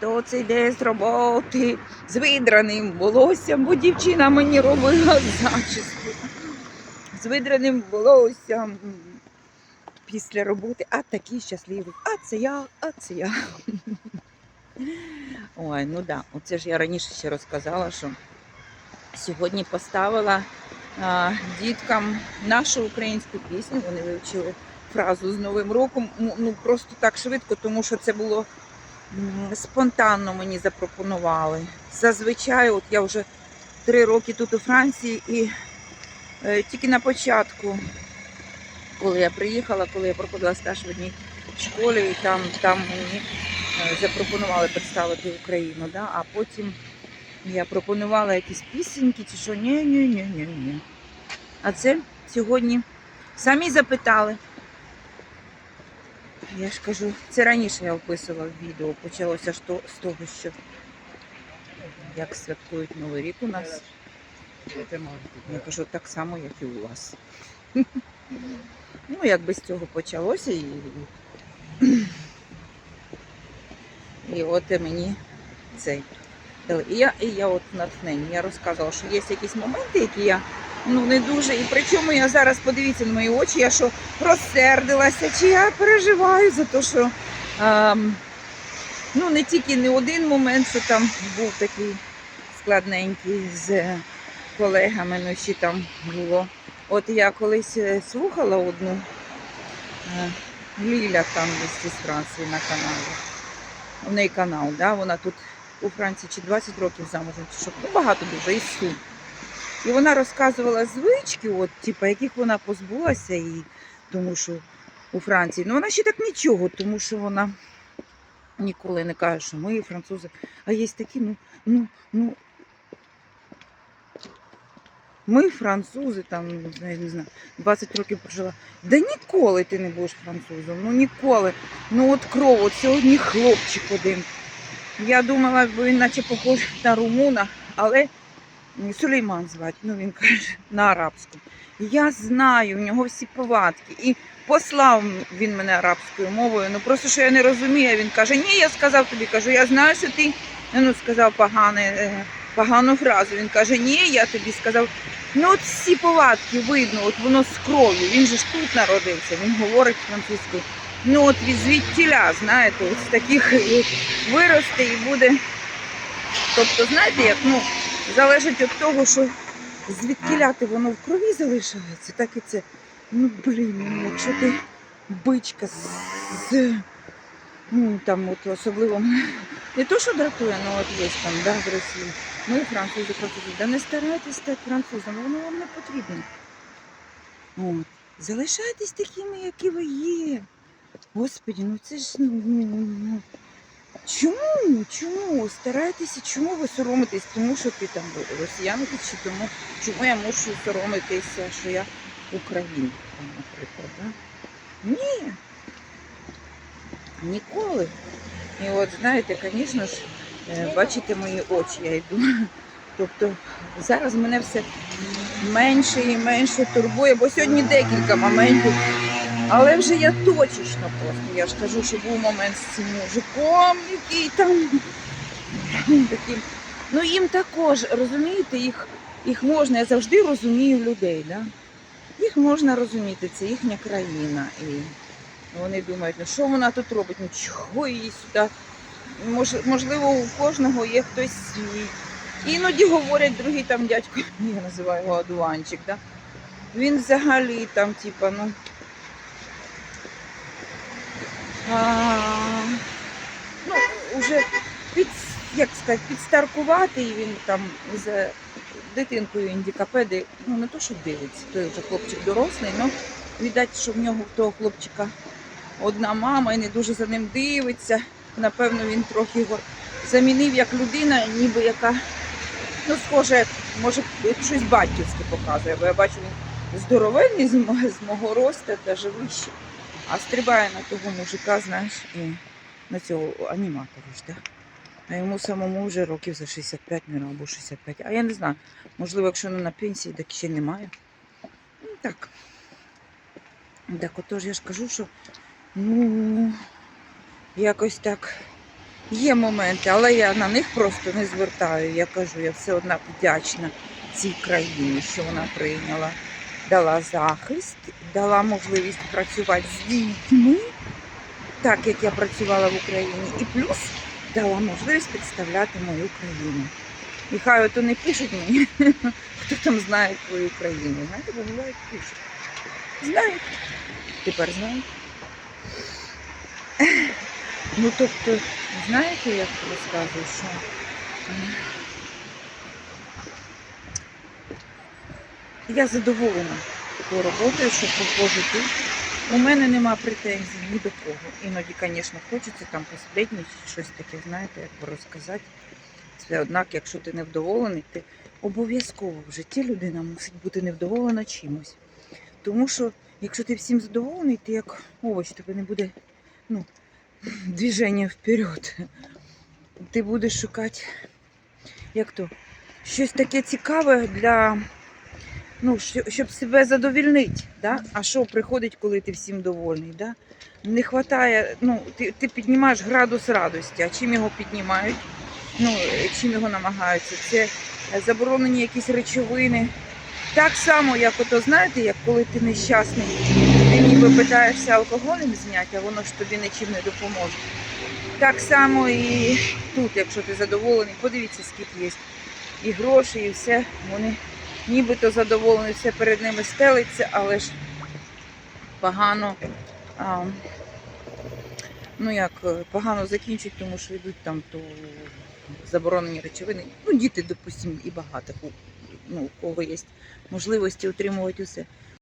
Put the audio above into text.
Хто це йде з роботи з видраним волоссям, бо дівчина мені робила зачіску. З видраним волоссям після роботи, а такий щасливий. А це я, а це я. Ой, ну да, оце ж я раніше ще розказала, що сьогодні поставила а, діткам нашу українську пісню. Вони вивчили фразу з Новим роком. Ну ну, просто так швидко, тому що це було спонтанно мені запропонували. Зазвичай, от я вже три роки тут у Франції, і е, тільки на початку, коли я приїхала, коли я проходила стаж в одній школі, і там, там мені е, запропонували представити Україну. Да? А потім я пропонувала якісь пісеньки, чи що ні, ні, ні, ні, ні. А це сьогодні самі запитали. Я ж кажу, це раніше я описувала відео. Почалося ж з того, що як святкують Новий рік у нас. Я кажу, так само, як і у вас. Ну, якби з цього почалося і. І от і мені цей. І я, і я от натхнення. Я розказувала, що є якісь моменти, які я ну не дуже. І причому я зараз подивіться на мої очі, я що розсердилася, чи я переживаю за те, що ем, ну не тільки не один момент, що там був такий складненький з колегами, ну ще там було. От я колись е, слухала одну е, Ліля там з Франції на каналі. У неї канал, да? вона тут у Франції чи 20 років замужем, що ну, багато дуже і сум. І вона розказувала звички, от, типу, яких вона позбулася, і тому що у Франції. Ну вона ще так нічого, тому що вона ніколи не каже, що ми французи. А є такі, ну, ну, ну. Ми французи, там, не знаю, не знаю, 20 років прожила. Да ніколи ти не будеш французом, ну ніколи. Ну от кров, от сьогодні хлопчик один. Я думала, він наче похож на румуна, але Сулейман звати, ну він каже на арабському. Я знаю, в нього всі повадки. І послав він мене арабською мовою. Ну просто що я не розумію. Він каже, ні, я сказав тобі, кажу, я знаю, що ти ну, сказав погане, е, погану фразу. Він каже, ні, я тобі сказав. Ну от всі повадки видно, от воно з кров'ю. Він же ж тут народився, він говорить французькою. Ну от від звідтіля, знаєте, от з таких виросте і буде. Тобто, знаєте, як ну, залежить від того, що звідкіля ти воно в крові залишається, так і це. Ну блін, ну, якщо ти бичка з, ну, там от особливо не то, що дратує, але от є там, да, з Росії. Ми французи, французи. Да не старайтесь стати французом, воно вам не потрібно. От. Залишайтесь такими, які ви є. Господі, ну це ж ну, ну, ну. Чому? Чому? Старайтеся, чому ви соромитесь? Тому що ти там росіянка, чи тому, чому я мушу соромитися, що я українка, наприклад. Да? Ні. Ніколи. І от знаєте, звісно ж, е, бачите мої очі, я йду. Тобто зараз мене все менше і менше турбує, бо сьогодні декілька моментів. Але вже я точечно просто. Я ж кажу, що був момент з цим мужиком, який там таким. Ну їм також, розумієте, їх, їх можна, я завжди розумію людей. Да? Їх можна розуміти, це їхня країна. І вони думають, ну що вона тут робить? Ну чого її сюди? Мож, можливо, у кожного є хтось свій. Іноді говорять другий там дядько, я називаю його одуванчик, да? він взагалі там, типа, ну. А, ну, уже під, як сказати, підстаркуватий він там з дитинкою індикапеди, ну не то, що дивиться, той вже хлопчик дорослий, але віддать, що в нього в того хлопчика одна мама і не дуже за ним дивиться. Напевно, він трохи його замінив як людина, ніби яка, ну, схоже, може, щось батьківське показує, бо я бачу, він здоровенний з мого, росту, навіть вищий. А стрибає на того мужика, знаєш, і на цього аніматора ж, да? А йому самому вже років за 65, мабуть, або 65. А я не знаю. Можливо, якщо не на пенсії, так ще немає. Ну так. Так отож я ж кажу, що ну якось так Є моменти, але я на них просто не звертаю. Я кажу, я все одно вдячна цій країні, що вона прийняла, дала захист, дала можливість працювати з дітьми, так як я працювала в Україні, і плюс дала можливість представляти мою країну. І хай ото не пишуть мені, хто там знає твою країну. Знаєте, бо бувають пишуть. Знають. Тепер знають. Ну, тобто, знаєте, як розказую, що я задоволена такою роботою, що по життю. У мене нема претензій ні до кого. Іноді, звісно, хочеться там посплетничати, щось таке, знаєте, як розказати. Це однак, якщо ти невдоволений, ти обов'язково в житті людина мусить бути невдоволена чимось. Тому що, якщо ти всім задоволений, ти як овоч, тебе не буде ну, движення вперед. Ти будеш шукати, як то, щось таке цікаве для, ну, щоб себе задовільнити. Да? А що приходить, коли ти всім довольний? Да? Не вистачає, ну, ти, ти піднімаєш градус радості, а чим його піднімають? Ну, чим його намагаються? Це заборонені якісь речовини. Так само, як ото, знаєте, як коли ти нещасний, ти ніби питаєшся алкоголем зняти, а воно ж тобі нічим не допоможе. Так само і тут, якщо ти задоволений, подивіться, скільки є і грошей, і все. Вони нібито задоволений, все перед ними стелиться, але ж погано. А, ну як, е, погано закінчують, тому що йдуть там то заборонені речовини. Ну, діти, допустимо, і багато, ну, у кого є можливості утримувати усе.